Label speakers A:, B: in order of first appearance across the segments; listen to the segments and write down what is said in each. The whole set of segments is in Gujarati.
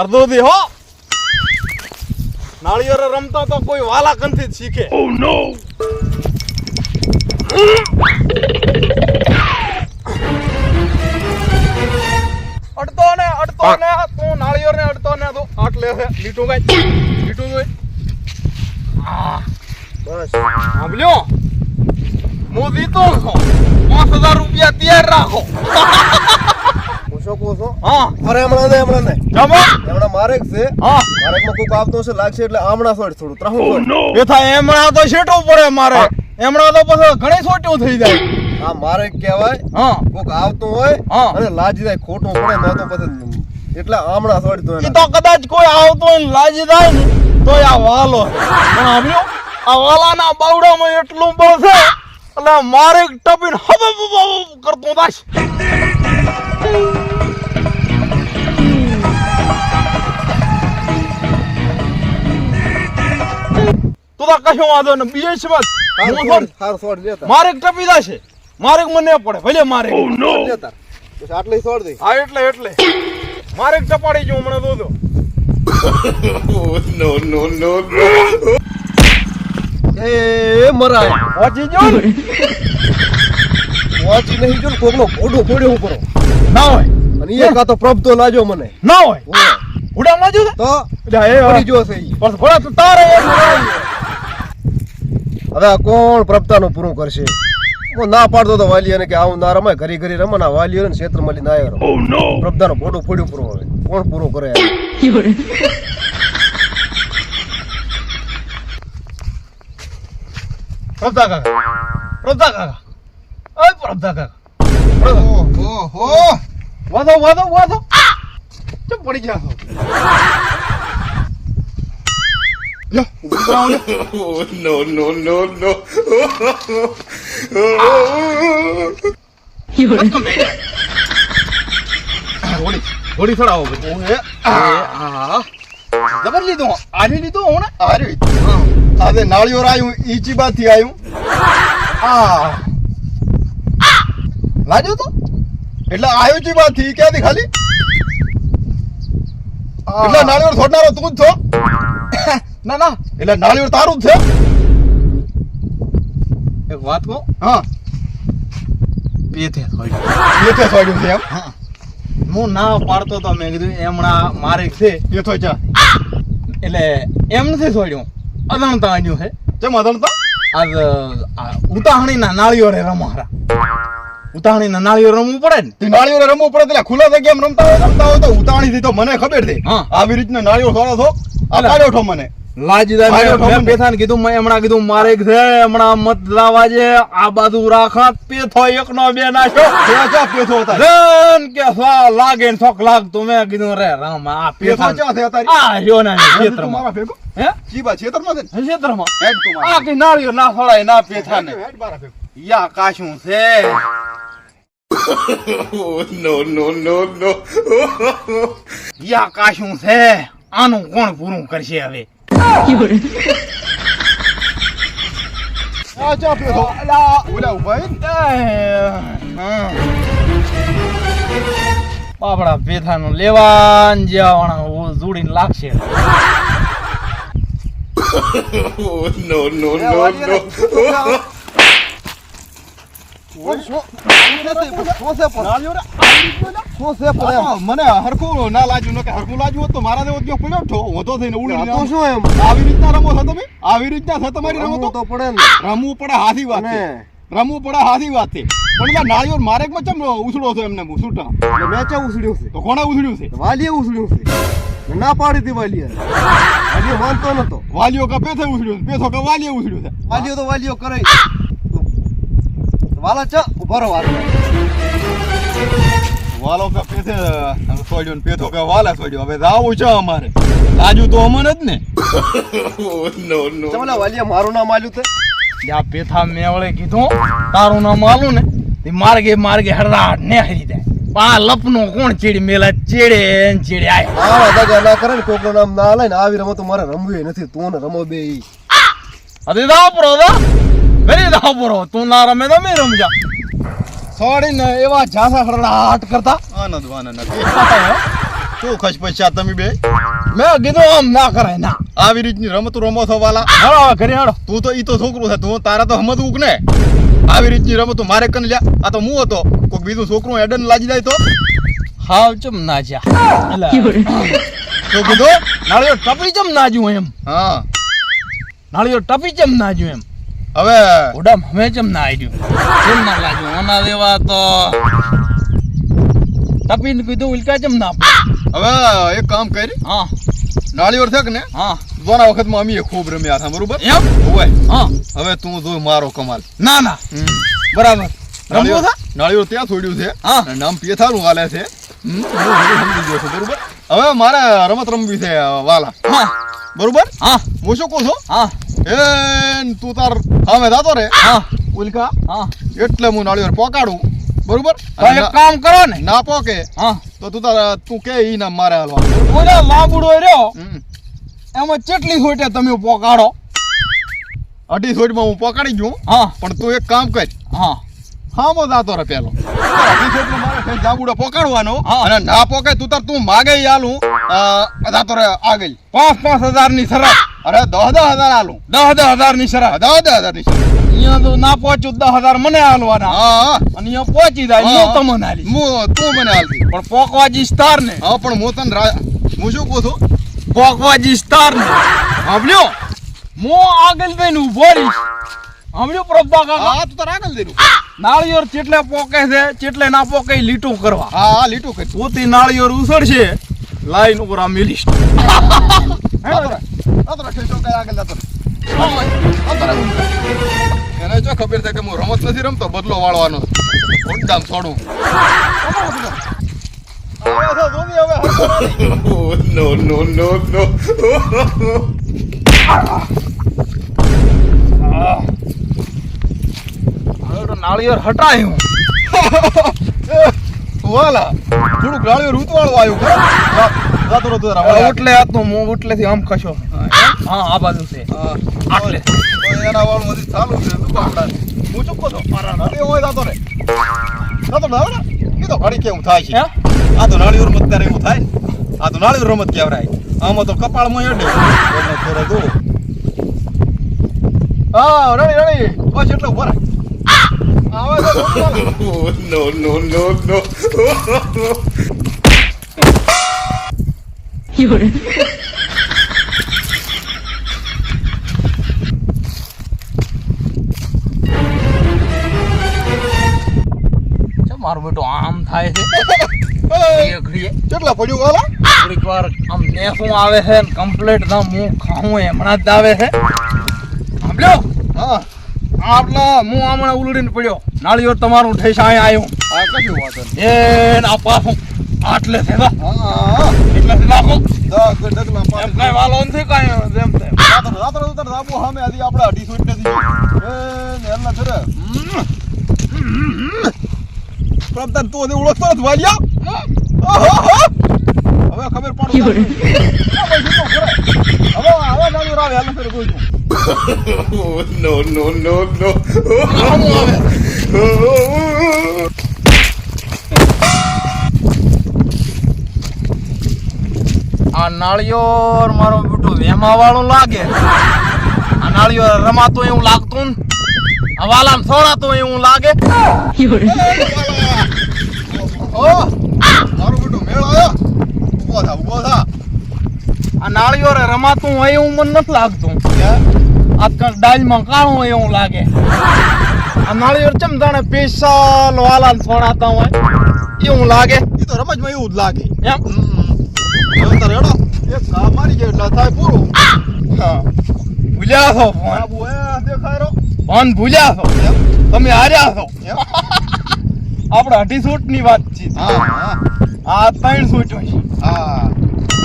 A: કરદો દી હો. નાળિયેર રમતા તો કોઈ વાલા કંથી જ શીખે. અડતો ને અડતો ને તું નાળિયેર ને અડતો ને તું આટલે છે. લીટું ભાઈ. લીટું ભાઈ
B: બસ.
A: સાંભળ્યો? જીતો છું. પાંચ હજાર રૂપિયા તૈયાર રાખો.
B: હું શું
A: હા.
B: અરે હમણાં નહીં હમણાં નહીં. હમણાં મારે છે.
A: હા.
B: મારેકમાં કોક આવતો હશે લાગશે એટલે આમણા સોડ થોડું ત્રાહું સોડ
A: બેઠા એમણા તો શેટું પડે મારે. એમણા તો પછી ઘણી સોટ્યું થઈ જાય.
B: આ મારે કહેવાય
A: હા.
B: કોક આવતું હોય
A: હા.
B: અને લાજી જાય ખોટું પડે ન તો પછી એટલે આમણા સોડ તો
A: એ તો કદાચ કોઈ આવતો હોય લાજી જાય ને તો આ વાલો. પણ સાંભળ્યો આ વાલાના બાવડામાં એટલું બળ છે એટલે મારે ટપીને હબ કરતો થાય કશો વાંધો ને
B: બીજે લેતા.
A: મારે ટપી જશે મારે મને પડે ભલે મારે.
B: આટલે દે.
A: હા એટલે એટલે. મારે ટપાડી જો હમણાં દો દો.
B: એ મરાય
A: પહોંચી જો ને.
B: વાંચી નહીં જો કોકનો ઘોડો ફોડ્યો ઉપર
A: ના હોય.
B: અને એ કાં તો પ્રભ લાજો મને.
A: ના હોય. ઉડા
B: તો
A: એ
B: પડી જો છે
A: બસ ઘોડા તું તારે.
B: હવે આ કોણ પ્રભતાનું પૂરું કરશે? હું ના પાડતો તો વાલીઓને કે આવું ના રમાય ઘરી ઘરી રમે ના વાલીઓ ને ક્ષેત્ર મળી ના આવ્યો પ્રભતાનું ફોટું ફોડ્યું પૂરું હવે. કોણ પૂરું કરે?
A: પ્રભતા કાકા પ્રભતા કાકા. ઓય પ્રભતા કાકા.
B: ઓહો
A: ચમ પડી જા લો ઊભી રહો ને. ઘોડી ઘોડી ચડાવો ભાઈ
B: ઓહે
A: આ જબર લીધો આને લીધો હું ને
B: અરે આજે નાળિયો આવ્યું ઈચી બાથી આવ્યું
A: આ લાજો તો
B: એટલે આવ્યું ચી બાથી ક્યાંથી ખાલી એટલે નાળિયો છોડનારો તું જ છો
A: ના ના
B: એટલે નાળિયો તારું જ છે.
A: એક વાત કહું?
B: હા.
A: પેથે થોડી
B: પેથે તો છે એમ?
A: હું. ના પાડતો તો મેં કીધું એમણા મારે છે.
B: એ તો ચા
A: એટલે એમ નથી છોડ્યું. અદાણતા આન્યું છે.
B: કેમ અદણતા
A: આજ ઉતાહણીના નાળીઓ રે રમારા ઉતાહણીના નાળીઓ રમવું પડે ને.
B: નાળીઓ રમવું પડે એટલે ખુલ્લા જગ્યામાં રમતા હોય રમતા હોય તો ઉતાણી થી તો મને ખબર છે. આવી રીતના નાળીઓ થોડો છો? આ. પાડ્યો મને.
A: લાજીદા મેં. પેથાને કીધું મેં હમણાં કીધું મારે એક છે હમણાં મત લાવા છે. આ બાજુ રાખા પેથો એકનો બે નાખ્યો.
B: પેથો હતા?
A: રન કે સા લાગે ને થોક લાગતું. મેં કીધું રે રામ આ
B: પેથો
A: પેથા
B: ચા છે તારી
A: આ જો ના ક્ષેત્ર
B: મારા ભેગો?
A: હે?
B: ચીબા માં છે
A: ક્ષેત્રમાં
B: હેડ તું
A: આ કે નાળિયો ના ફળાય ના પેથા ને
B: હેડ મારા ભેગો.
A: યા કાશું છે. યા કાશું છે. આનું કોણ પૂરું કરશે હવે?
B: આ ચા પેથો ઓલા ઊભા હે ને.
A: બાપડા પેથાનું લેવાન જેવાણા જોડીને લાગશે
B: ઓય, શું? શું છે પણ? શું છે પણ? શું છે પણ એમ?
C: મને હરખું ના લાગ્યું તો એમને છૂટા
B: મેં છે
C: તો ઉછળ્યું છે.
B: વાલીએ ઉછળ્યું છે ના પાડી હતી વાલીએ વાલીએ માનતો નતો
C: વાલીઓ કા પેથે ઉછળ્યું પેથો કા વાલીએ ઉછળ્યું છે.
B: વાલીઓ તો વાલીઓ કરે વાલા ચા ઊભો રહો વાલો.
C: વાલો કે પેથે સોડ્યો ને પેથો કે વાલા સોડ્યો. હવે જાવું છે અમારે. લાજુ તો અમને જ ને.
B: ચમલા વાલીએ મારું નામ આલ્યું તે?
A: યા પેથા મેવળે કીધું તારું નામ આલું ને તે માર્ગે માર્ગે હરરાટ ને હરી જાય. પા આ લપનો કોણ ચીડી? મેલા ચેડે ચીડે ચેડે આય.
B: હા દાદા ના કરે ને કોકનું નામ ના લઈને આવી રમતો મારે રમવી નથી તું ને રમો બે ઈ.
A: અરે દા વેરી દાવ પરો તું ના રમે તો મેં રમજા. સોડીને એવા ઝાસા હરડાટ કરતા.
C: આનંદ આનંદ શું ખસ પૈસા તમે બે?
A: મેં કીધું આમ ના કરાય ના.
C: આવી રીતની રમત રમો છો વાલા?
A: હાલો ઘરે હાલો.
C: તું તો ઈ તો છોકરું છે તું તારા તો હમત કે ને આવી રીતની રમતો મારે કન લ્યા. આ તો હું હતો. કોઈક બીજું છોકરું એડન લાજી જાય તો?
A: હાવ ચમ ના જા
C: તો કીધું?
A: નાળિયો ટપી ચમ ના જ્યું એમ?
C: હા.
A: નાળિયો ટપી ચમ ના જ્યું એમ?
C: હવે
A: ઉડામ હવે જેમ ના આવ્યું કેમ ના લાગ્યું? ઓના દેવા તો તપીને કીધું ઉલકા જેમ ના
C: હવે એક કામ કરી.
A: હા.
C: નાળી ઓર કે ને?
A: હા.
C: જોના વખતમાં અમે ખૂબ રમ્યા હતા બરોબર?
A: એમ?
C: હોય
A: હા.
C: હવે તું જો મારો કમાલ.
A: ના ના. બરાબર. રમવું છે?
C: નાળિયેર ત્યાં છોડ્યું છે.
A: હા.
C: નામ પેથારું હાલે સમજી ગયો છું બરોબર? હવે મારે રમત રમવી છે વાલા.
A: હા.
C: બરોબર?
A: હા.
C: હું શું કહું છું?
A: હા.
C: એ તું તાર હવે જાતો રે.
A: હા.
C: ઉલકા.
A: હા.
C: એટલે હું નાળિયેર પોકાડું. બરોબર?
A: એક કામ કરો ને.
C: ના પોકે.
A: હા.
C: તો તું તાર તું કે ઈ ના મારે હાલવા.
A: ઓલા લાંબુડો રહ્યો. એમાં ચેટલી સોટે તમે પોકાડો?
C: અઢી સોટમાં હું પોકાડી ગયું.
A: હા.
C: પણ તું એક કામ કર.
A: હા.
C: હામો જાતો રે પેલો. અઢી સોટમાં મારે જાંબુડો પોકાડવાનો.
A: હા.
C: અને ના પોકે તું તાર તું માગે હાલું. જાતો રે આગળ.
A: પાંચ પાંચ હજારની શરત.
C: અરે દસ દસ હજાર હાલું
A: દસ દસ હજારની શરત.
C: દસ દસ હજારની.
A: અહીંયા તો ના પહોંચ્યું દસ હજાર મને હાલવાના
C: હા. હા
A: અને અહીંયા પહોંચી જાય
C: હા.
A: હું તમને હાલી
C: હું તું મને હાલતી
A: પણ પોકવાજી સ્ટાર ને
C: હા પણ હું તને હું શું કહું છું?
A: પોકવાજી સ્ટાર ને સાંભળ્યો હું આગળ થઈને ઊભો રહીશ. સાંભળ્યું પ્રભા કાકા?
C: હા તું તાર આગળ દેરું
A: નાળિયેર ચેટલે પોકે છે ચેટલે ના પોકે લીટું કરવા.
C: હા હા લીટું કરી.
A: પોતી નાળિયેર ઉસળશે લાઈન ઉપર આ મિલીશ
C: જાતો રે, ઠેસો કઈ આગળ. એને જો ખબર છે કે હું રમત નથી રમતો બદલો વાળવાનો ઊંડામ છોડું નથી.
A: હવે તો નાળિયેર હટાયું
C: વાલા થોડુંક ગાળિયો રૂતવાળું આવ્યું જાતો તું.
A: ઉટલે હતું આમ ખસ્યો હા આ બાજુ છે
C: હા.
A: આટલે.
C: એના વાળું હજી ચાલુ છે. હું જાતો રે જાતો ને. એ તો ઘડી કેવું થાય છે
A: હે?
C: આ તો નાળિયેર રમત ત્યારે એવું થાય. આ તો રમત કહેવાય આમાં તો કપાળમાં હા રણી દો હા રડી રડી બસ એટલે ઊભા no, no,
A: no, મારું બેટું આમ થાય છે.
C: કેટલા પડ્યું વાલા
A: થોડીક વાર આમ નેસું આવે છે કમ્પ્લીટ ના હું ખાવું હમણાં જ આવે છે. સાંભળ્યો
C: હા.
A: આટલા હું હમણાં ઉલડીને પડ્યો. નાળિયેર તમારું ઠેસ અહીંયા આવ્યું
C: આ કશું નહીં.
A: એ ના પાછું આટલે છે
C: હા હા
A: એટલે નાખો
C: ડગલા
A: એમ
C: પાણી.
A: કઈ વાલો નથી કાંઈ જેમ તેમ
C: રાત્રે ઉતર આબુ સામે હજી આપણે અઢીસો એટલે થઈ એ નેરના છે પ્રતાપ તું ઓળખતો નથી વાલિયા? હવે ખબર પડે હવે હવે રાવે હાલ ફેર
A: આવે આ નાળિયેર મારો બેટો વેમા વાળો લાગે. આ નાળિયેર રમાતું એવું લાગતું ને. આ વાલામ થોડાતું એવું લાગે.
C: ઓ મારું બેટું મેળ આવ્યો ઊભો થા ઊભો થા.
A: આ નાળિયેર રમાતું હોય એવું મને નથી લાગતું.
C: આજકાલ
A: આજકાલ ડાલમાં કાળું હોય એવું લાગે. આ નાળિયેર ચમ જાણે પેશાલ વાલા છોડાતા હોય? એવું લાગે.
C: એ તો રમતમાં એવું જ લાગે.
A: એમ?
C: તારે હેડો. એક ઘા મારી જાય એટલે થાય પૂરું.
A: હા. ભૂલ્યા છો ફોન?
C: દેખાય રો
A: ફોન ભૂલ્યા છો?
C: એમ.
A: તમે હાર્યા છો? આપણે અઢી સૂટની વાત છે.
C: હા હા.
A: આ ત્રણ સૂટ છે.
C: હા.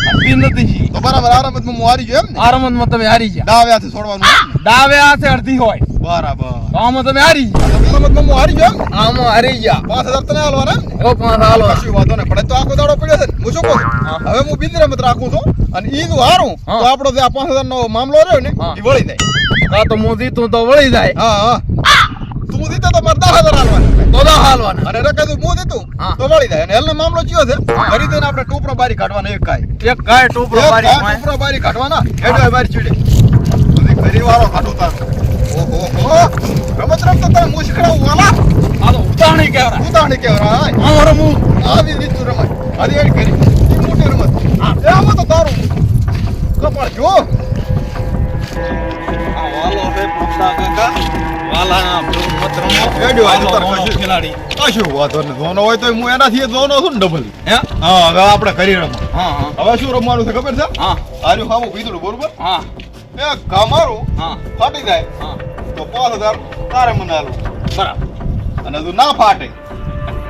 A: અઢી નથી
C: તો બરાબર આ હું હારી ગયો એમ ને?
A: આ તમે હારી ગયા.
C: ડાવે હાથે છોડવાનું
A: ડાવે હાથે અડધી હોય.
C: બરાબર.
A: તો આમાં તમે હારી ગયા.
C: આ તો પેલા રમતમાં હું હારી ગયો એમ
A: આમાં હારી ગયા.
C: પાંચ હજાર તને હાલવાના એમ ને?
A: પાંચ હાલો
C: કશું વાંધો પડે તો આખો દાડો પડ્યો છે હું શું કહું? હવે હું બિંદ રમત રાખું છું અને ઈ જો હારું
A: હા.
C: તો આપણો જે આ પાંચ હજાર નો મામલો રહ્યો ને એ વળી જાય.
A: કા તો મોદી તું તો વળી જાય.
C: હા હા. તું હું જીતે તો મારે દસ હજાર
A: તો દા હાલવાના.
C: અને રકે તું હું. તો મળી જાય. અને હેલનો મામલો ચિયો છે? આપણે ટોપરો બારી કાઢવાના એક કાંઈ
A: એક ગાય ટોપરો
C: બારી કાઢવાના. હેડો બારી ચીડે. બધી ઘરી વાળો કાઢો તાર. ઓહો હો રમત રમતો તારે મુશ્કેલ વાલા.
A: આ ઉતાણી કહેવાય.
C: ઉતાણી કેવરા હાય
A: આ રમું
C: આવી રીતનું રમાય આની એડ કરી. ઈ મોટી રમત. આમાં તો તારું. કપાળ જો.
A: આ વાલો છે પૂછતા કાકા વાલાના મત રમો
C: હેડ્યો, આજે
A: વાલો
C: તાર
A: રમો
C: કશું.
A: ખેલાડી
C: કશું વાંધો નહીં ધોનો હોય તો હું. એનાથી ધોનો છું ને ડબલ
A: હે.
C: હા. હવે આપણે કરી રમો
A: હા. હા
C: હવે શું રમવાનું છે ખબર છે
A: હા
C: આર્યું ખાવું પીધું બરોબર
A: હા
C: એ ઘા
A: હા
C: ફાટી જાય
A: હા
C: તો પાંચ હજાર તારે મને આલું
A: બરાબર
C: અને તું ના ફાટે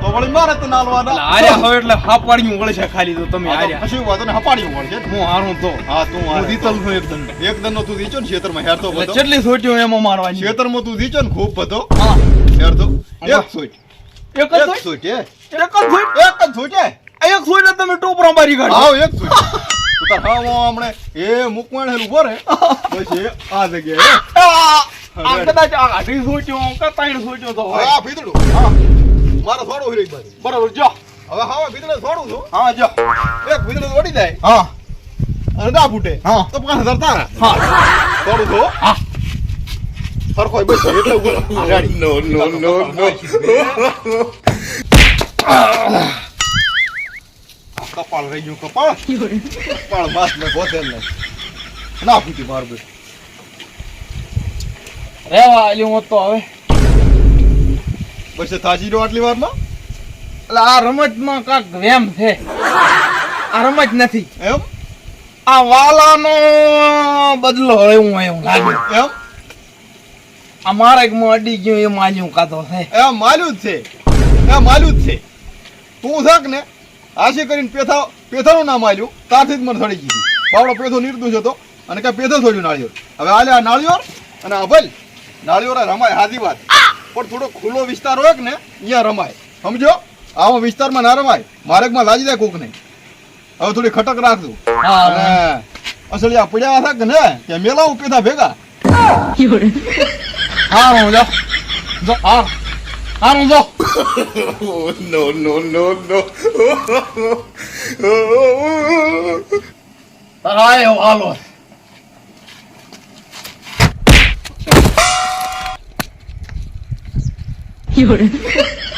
C: તો વળી મારે તો ના
A: એટલે આર્યા હવે એટલે હાપાડ્યું વળે છે ખાલી તો તમે
C: હા,
A: આર્યા.
C: કશું હપાડ્યું પડશે
A: હું હારું તો.
C: હા તું
A: હું. જીતલ છું એકદમ.
C: એકદમ નો તું જીચો ને ખેતરમાં હેરતો બધો.
A: કેટલી સોટીઓ એમાં મારવાની.
C: ખેતરમાં તું ને ખૂબ બધો.
A: હા.
C: હેરતો એક સોટ
A: એક જ
C: એક
A: સોટ
C: સોટ
A: એક જ સોટ
C: એક જ સોટ
A: એક સોટ તમે ટોપરા મારી કાઢો.
C: આવ એક સોટ તાર હાવ હમણે એ મુકવાણ હેલું ભરે પછી આ જગ્યાએ
A: આ કદાચ આ અઢી સોચ્યો કે ત્રણ સોટીઓ તો
C: હા ભીતડું.
A: હા.
C: મારે થોડું હિરી બરોબર
A: બરાબર જો.
C: હવે હા ભીતડે થોડું છું.
A: હા જો.
C: એક બિઝનેસ વડી જાય.
A: હા.
C: અને ના ફૂટે.
A: હા.
C: તો પાંચ હજાર તારા.
A: હા.
C: થોડું છો.
A: હા.
C: સરખો બસ એટલે નો નો નો નો કપાળ રહી ગયું કપાળ. કપાળ માસ મેં ગોતે ને. ના ફૂટી માર બે
A: રેવા આલ્યું હોત તો હવે.
C: બસ થાજી રહ્યો આટલી વારમાં?
A: એટલે આ રમતમાં કાંક વેમ છે. આ રમત નથી.
C: એમ?
A: આ વાલાનો બદલો એવું એવું લાગે.
C: એમ?
A: આ મારેકમાં અડી ગયું એ માલ્યું કાતો છે.
C: એ માલ્યું જ છે. એ માલ્યું જ છે. તું થાક ને? આશી કરીને પેથા પેથાનું નામ આલ્યું. તારથી જ મને સડી ગઈ. બાવડો પેથો નિર્દોષ હતો. અને કે પેથો થોડ્યું નાળિયોર હવે આલે આ નાળિયેર અને અભલ નાળિયોર રમાય હાજી વાત. પણ થોડો ખુલ્લો વિસ્તાર હોય કે ને અહીંયા રમાય. સમજો? આવા વિસ્તારમાં ના રમાય. માર્ગમાં લાજી દે કોક ને. હવે થોડી ખટક રાખજો.
A: હા.
C: અને અસલી આ પડ્યા હતા કે ને કે મેલાવું થા ભેગા.
A: હારું જો જો હાર નો જો
C: નો તારા no, no.
A: તરાય વાલો